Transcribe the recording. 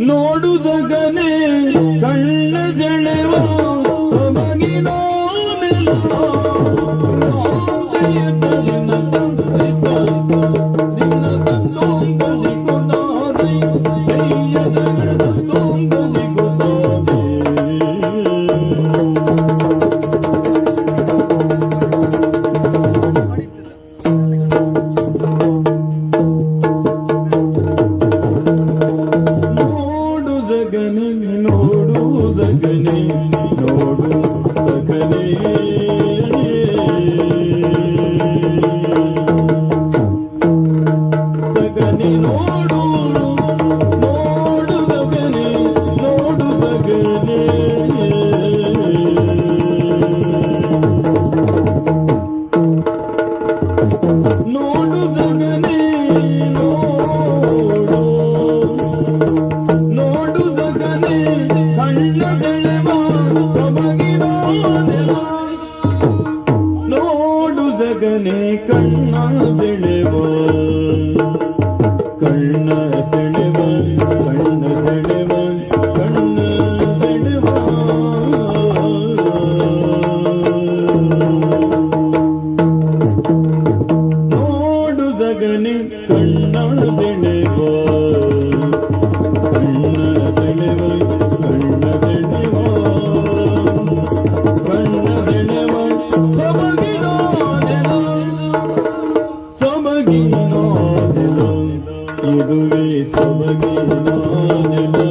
ನೋಡುದಗನೆ ಕಣ್ಣ ಜಳೆವ ನೋಡು ನೋಡು ಜಗನೆ ನೋಡು ಜಗನೆ ನೋಡು ನೆಲ ನೋಡುದಗನೆ ಕಣ್ಣ ಬೆಳೆವ. ಕಣ್ಣ ಸೆಳೆವ ಕಣ್ಣ ಸೆಳೆವ ಕಣ್ಣ ನೋಡುದಗನೆ ಕಣ್ಣ गुरुवे सब ज्ञान